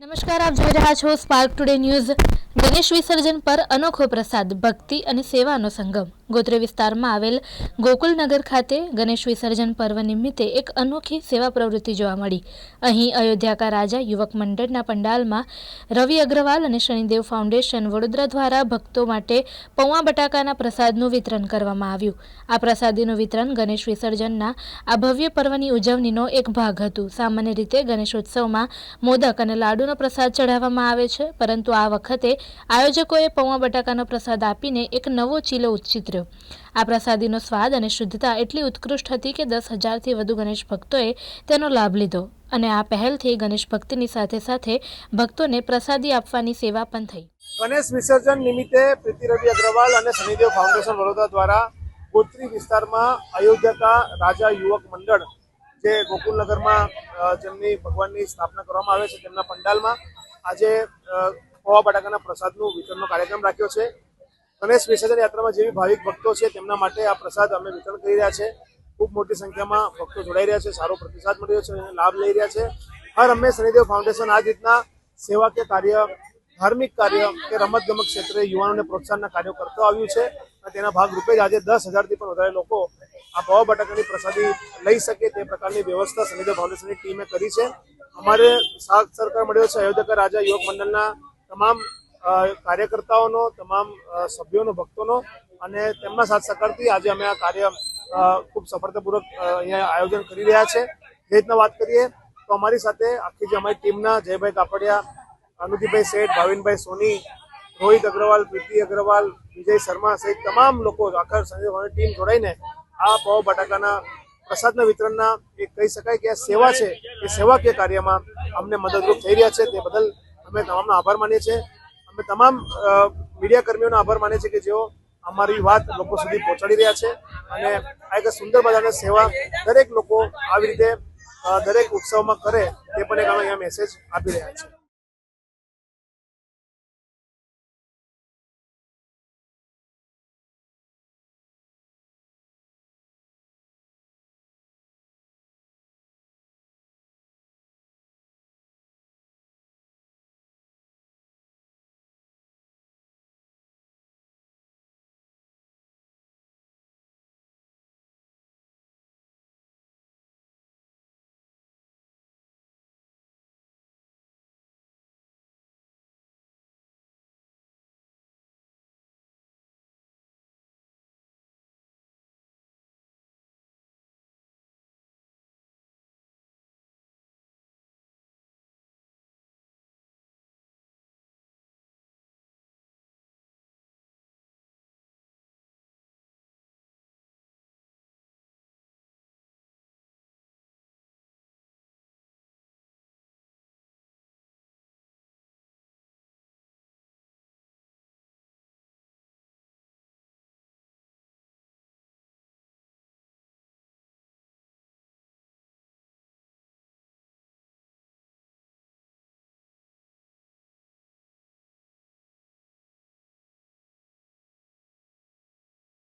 નમસ્કાર, આપ જોઈ રહ્યા છો સ્પાર્ક ટુડે ન્યૂઝ ગણેશ વિસર્જન પર અનોખો પ્રસાદ, ભક્તિ અને સેવાનો સંગમ. ગોત્રી વિસ્તારમાં આવેલ ગોકુલનગર ખાતે ગણેશ વિસર્જન પર્વ નિમિત્તે એક અનોખી સેવા પ્રવૃત્તિ જોવા મળી. અહીં અયોધ્યાકા રાજા યુવક મંડળના પંડાલમાં રવિ અગ્રવાલ અને શનિદેવ ફાઉન્ડેશન વડોદરા દ્વારા ભક્તો માટે પૌવા બટાકાના પ્રસાદનું વિતરણ કરવામાં આવ્યું. આ પ્રસાદીનું વિતરણ ગણેશ વિસર્જનના આ ભવ્ય પર્વની ઉજવણીનો એક ભાગ હતું. સામાન્ય રીતે ગણેશોત્સવમાં મોદક અને લાડુનો પ્રસાદ ચઢાવવામાં આવે છે, પરંતુ આ વખતે આયોજકોએ પૌવા બટાકાનો પ્રસાદ આપીને એક નવો ચીલો ઉચ્ચિત્ર્યો આ પ્રસાદીનો સ્વાદ અને શુદ્ધતા એટલી ઉત્કૃષ્ટ હતી કે દસ હજારથી વધુ ગણેશ ભક્તોએ તેનો લાભ લીધો અને આ પહેલથી ગણેશ ભક્તિની સાથે સાથે ભક્તોને પ્રસાદી આપવાની સેવા પણ થઈ. ગણેશ વિસર્જન નિમિત્તે પ્રીતિ રવિ અગ્રવાલ અને શનિદેવ ફાઉન્ડેશન વડોદરા દ્વારા ગોત્રી વિસ્તારમાં અયોધ્યાકા રાજા યુવક મંડળ, જે ગોકુલનગરમાં જેમની ભગવાનની સ્થાપના કરવામાં આવે છે તેમના પંડાલમાં આજે પૌવા બટાકાના પ્રસાદનું વિતરણનો કાર્યક્રમ રાખ્યો છે. ગણેશ વિસર્જન યાત્રામાં જેવી ભાવિક ભક્તો છે, તેમના માટે આ પ્રસાદ અમે વિતરણ કરી રહ્યા છે. ખૂબ મોટી સંખ્યામાં ભક્તો જોડાઈ રહ્યા છે, સારો પ્રતિસાદ મળી રહ્યો છે અને લાભ લઈ રહ્યા છે. હર હંમેશ શનિદેવ ફાઉન્ડેશન આ રીતના સેવા કે કાર્ય, ધાર્મિક કાર્ય કે રમત ગમત ક્ષેત્રે યુવાનોને પ્રોત્સાહનના કાર્યો કરતો આવ્યું છે અને તેના ભાગરૂપે જ આજે દસ હજારથી પણ વધારે લોકો આ પવા બટાકાની પ્રસાદી લઈ શકે તે પ્રકારની વ્યવસ્થા શનિદેવ ફાઉન્ડેશનની ટીમે કરી છે. અમારે સાથ સરકાર મળ્યો છે. અયોધ્યા રાજા યોગ મંડળના તમામ કાર્યકર્તાઓનો, તમામ સભ્યોનો, ભક્તોનો અને તેમના સાથ સહકારથી આજે અમે આ કાર્ય ખૂબ સફળતાપૂર્વક અહીંયા આયોજન કરી રહ્યા છે. જે રીતના વાત કરીએ, તો અમારી સાથે આખી જે અમારી ટીમના જયભાઈ કાપડિયા અનુદીપભાઈ શેઠ, ભાવિનભાઈ સોની, રોહિત અગ્રવાલ, પ્રીતિ અગ્રવાલ, વિજય શર્મા સહિત તમામ લોકો આખા સંજયભાઈની ટીમ જોડાઈને આ પૌવા બટાકાના પ્રસાદના વિતરણના એક કહી શકાય કે આ સેવા છે, એ સેવાકીય કાર્યમાં અમને મદદરૂપ થઈ રહ્યા છે. તે બદલ અમે તમામનો આભાર માનીએ છીએ. તમામ મીડિયા કર્મીઓનો આભાર માને છે કે જેઓ અમારી વાત લોકો સુધી પહોંચાડી રહ્યા છે. અને આ એક સુંદર મજાની સેવા દરેક લોકો આવી રીતે દરેક ઉત્સવમાં કરે તે પણ એક અમે અહીંયા મેસેજ આપી રહ્યા છીએ.